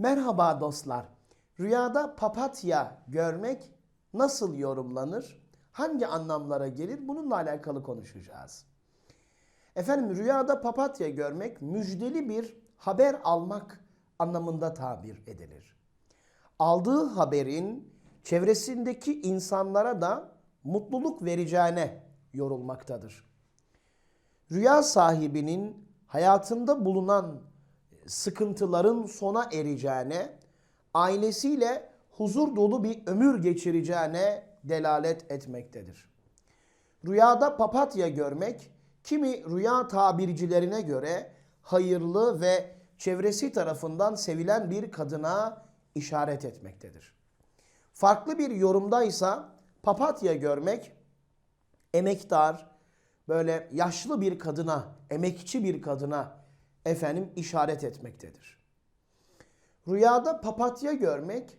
Merhaba dostlar. Rüyada papatya görmek nasıl yorumlanır? Hangi anlamlara gelir? Bununla alakalı konuşacağız. Efendim rüyada papatya görmek müjdeli bir haber almak anlamında tabir edilir. Aldığı haberin çevresindeki insanlara da mutluluk vereceğine yorulmaktadır. Rüya sahibinin hayatında bulunan sıkıntıların sona ereceğine, ailesiyle huzur dolu bir ömür geçireceğine delalet etmektedir. Rüyada papatya görmek kimi rüya tabircilerine göre hayırlı ve çevresi tarafından sevilen bir kadına işaret etmektedir. Farklı bir yorumdaysa papatya görmek emektar, böyle yaşlı bir kadına, emekçi bir kadına efendim işaret etmektedir. Rüyada papatya görmek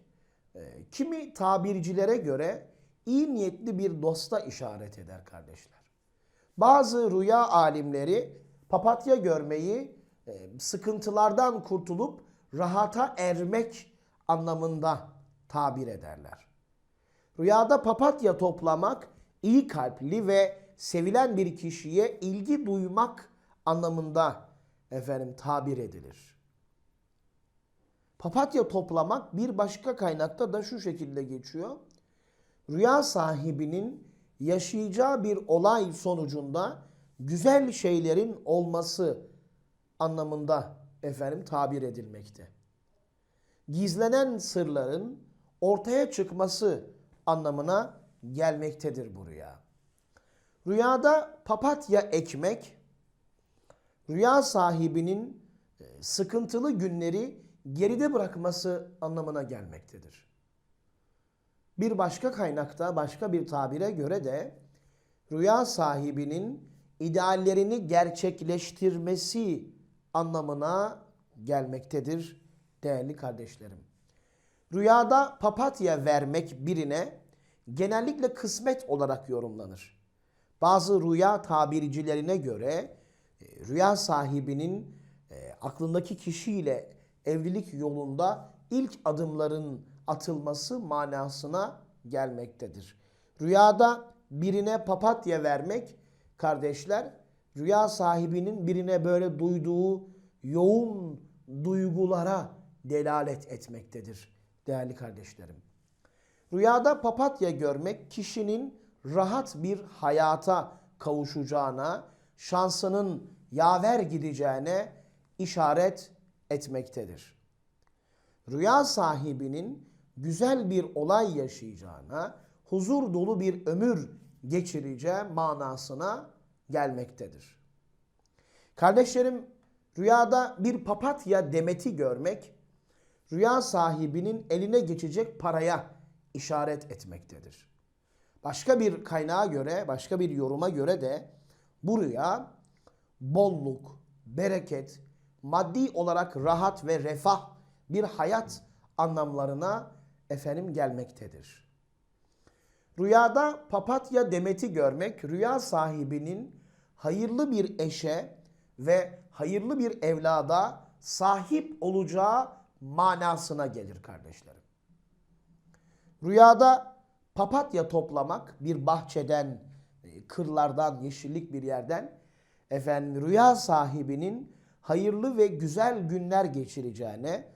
e, kimi tabircilere göre iyi niyetli bir dosta işaret eder kardeşler. Bazı rüya alimleri papatya görmeyi e, sıkıntılardan kurtulup rahata ermek anlamında tabir ederler. Rüyada papatya toplamak iyi kalpli ve sevilen bir kişiye ilgi duymak anlamında efendim tabir edilir. Papatya toplamak bir başka kaynakta da şu şekilde geçiyor. Rüya sahibinin yaşayacağı bir olay sonucunda güzel şeylerin olması anlamında efendim tabir edilmekte. Gizlenen sırların ortaya çıkması anlamına gelmektedir bu rüya. Rüyada papatya ekmek rüya sahibinin e, sıkıntılı günleri geride bırakması anlamına gelmektedir. Bir başka kaynakta başka bir tabire göre de rüya sahibinin ideallerini gerçekleştirmesi anlamına gelmektedir değerli kardeşlerim. Rüyada papatya vermek birine genellikle kısmet olarak yorumlanır. Bazı rüya tabircilerine göre rüya sahibinin e, aklındaki kişiyle evlilik yolunda ilk adımların atılması manasına gelmektedir. Rüyada birine papatya vermek kardeşler rüya sahibinin birine böyle duyduğu yoğun duygulara delalet etmektedir değerli kardeşlerim. Rüyada papatya görmek kişinin rahat bir hayata kavuşacağına, şansının yaver gideceğine işaret etmektedir. Rüya sahibinin güzel bir olay yaşayacağına, huzur dolu bir ömür geçireceği manasına gelmektedir. Kardeşlerim, rüyada bir papatya demeti görmek, rüya sahibinin eline geçecek paraya işaret etmektedir. Başka bir kaynağa göre, başka bir yoruma göre de bu rüya bolluk, bereket, maddi olarak rahat ve refah bir hayat anlamlarına efendim gelmektedir. Rüyada papatya demeti görmek rüya sahibinin hayırlı bir eşe ve hayırlı bir evlada sahip olacağı manasına gelir kardeşlerim. Rüyada papatya toplamak bir bahçeden, kırlardan, yeşillik bir yerden efendim rüya sahibinin hayırlı ve güzel günler geçireceğine,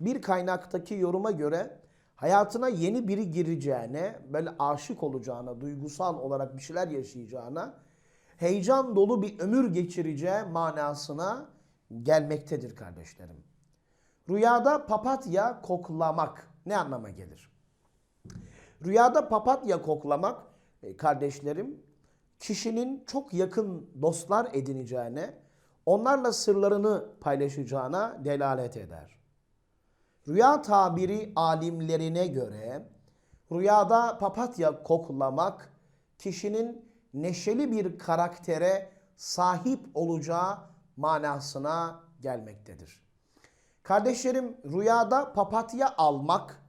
bir kaynaktaki yoruma göre hayatına yeni biri gireceğine, böyle aşık olacağına, duygusal olarak bir şeyler yaşayacağına, heyecan dolu bir ömür geçireceği manasına gelmektedir kardeşlerim. Rüyada papatya koklamak ne anlama gelir? Rüyada papatya koklamak e, kardeşlerim kişinin çok yakın dostlar edineceğine, onlarla sırlarını paylaşacağına delalet eder. Rüya tabiri alimlerine göre rüyada papatya koklamak kişinin neşeli bir karaktere sahip olacağı manasına gelmektedir. Kardeşlerim rüyada papatya almak,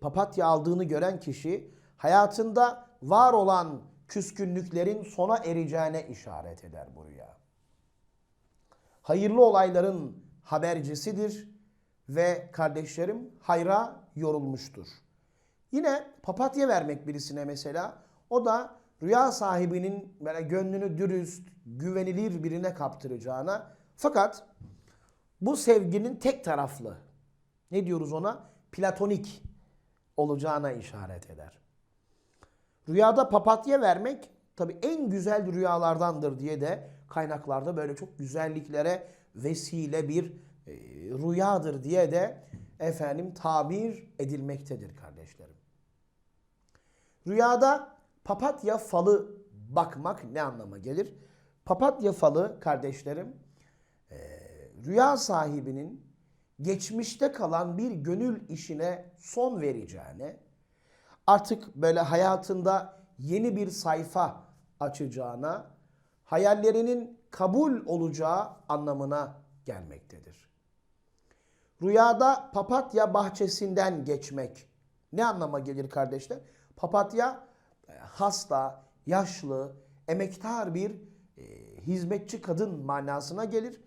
papatya aldığını gören kişi hayatında var olan küskünlüklerin sona ereceğine işaret eder bu rüya. Hayırlı olayların habercisidir ve kardeşlerim hayra yorulmuştur. Yine papatya vermek birisine mesela o da rüya sahibinin böyle gönlünü dürüst, güvenilir birine kaptıracağına fakat bu sevginin tek taraflı ne diyoruz ona? Platonik olacağına işaret eder. Rüyada papatya vermek tabi en güzel rüyalardandır diye de kaynaklarda böyle çok güzelliklere vesile bir e, rüyadır diye de efendim tabir edilmektedir kardeşlerim. Rüyada papatya falı bakmak ne anlama gelir? Papatya falı kardeşlerim e, rüya sahibinin geçmişte kalan bir gönül işine son vereceğine, artık böyle hayatında yeni bir sayfa açacağına, hayallerinin kabul olacağı anlamına gelmektedir. Rüyada papatya bahçesinden geçmek ne anlama gelir kardeşler? Papatya e, hasta, yaşlı, emektar bir e, hizmetçi kadın manasına gelir.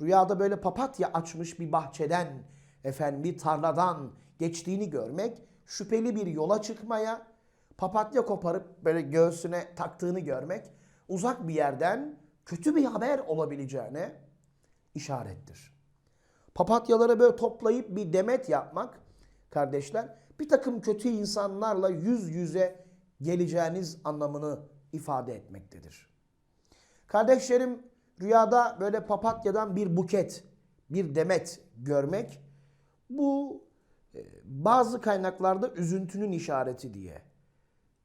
Rüyada böyle papatya açmış bir bahçeden, efendim bir tarladan geçtiğini görmek, şüpheli bir yola çıkmaya, papatya koparıp böyle göğsüne taktığını görmek, uzak bir yerden kötü bir haber olabileceğine işarettir. Papatyaları böyle toplayıp bir demet yapmak kardeşler bir takım kötü insanlarla yüz yüze geleceğiniz anlamını ifade etmektedir. Kardeşlerim rüyada böyle papatyadan bir buket, bir demet görmek bu bazı kaynaklarda üzüntünün işareti diye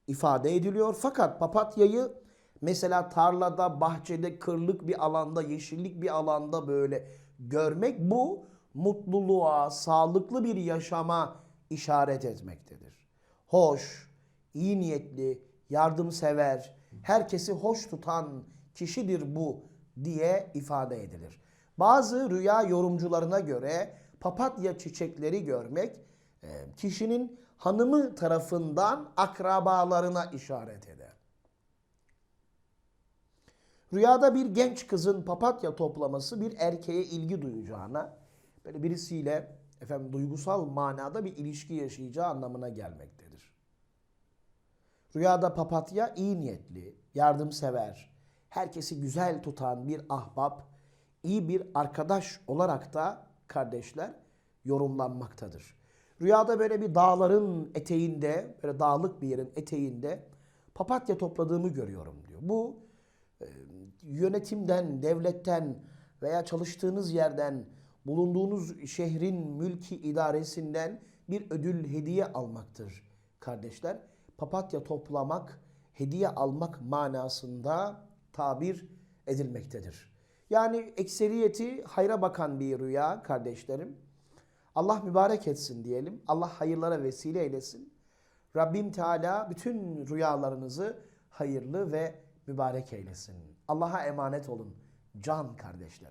ifade ediliyor. Fakat papatyayı mesela tarlada, bahçede, kırlık bir alanda, yeşillik bir alanda böyle görmek bu mutluluğa, sağlıklı bir yaşama işaret etmektedir. Hoş, iyi niyetli, yardımsever, herkesi hoş tutan kişidir bu diye ifade edilir. Bazı rüya yorumcularına göre papatya çiçekleri görmek e, kişinin hanımı tarafından akrabalarına işaret eder. Rüyada bir genç kızın papatya toplaması bir erkeğe ilgi duyacağına, böyle birisiyle efendim duygusal manada bir ilişki yaşayacağı anlamına gelmektedir. Rüyada papatya iyi niyetli, yardımsever, herkesi güzel tutan bir ahbap, iyi bir arkadaş olarak da kardeşler yorumlanmaktadır. Rüyada böyle bir dağların eteğinde, böyle dağlık bir yerin eteğinde papatya topladığımı görüyorum diyor. Bu e, yönetimden, devletten veya çalıştığınız yerden, bulunduğunuz şehrin mülki idaresinden bir ödül hediye almaktır kardeşler. Papatya toplamak, hediye almak manasında tabir edilmektedir. Yani ekseriyeti hayra bakan bir rüya kardeşlerim. Allah mübarek etsin diyelim. Allah hayırlara vesile eylesin. Rabbim Teala bütün rüyalarınızı hayırlı ve mübarek eylesin. Allah'a emanet olun can kardeşlerim.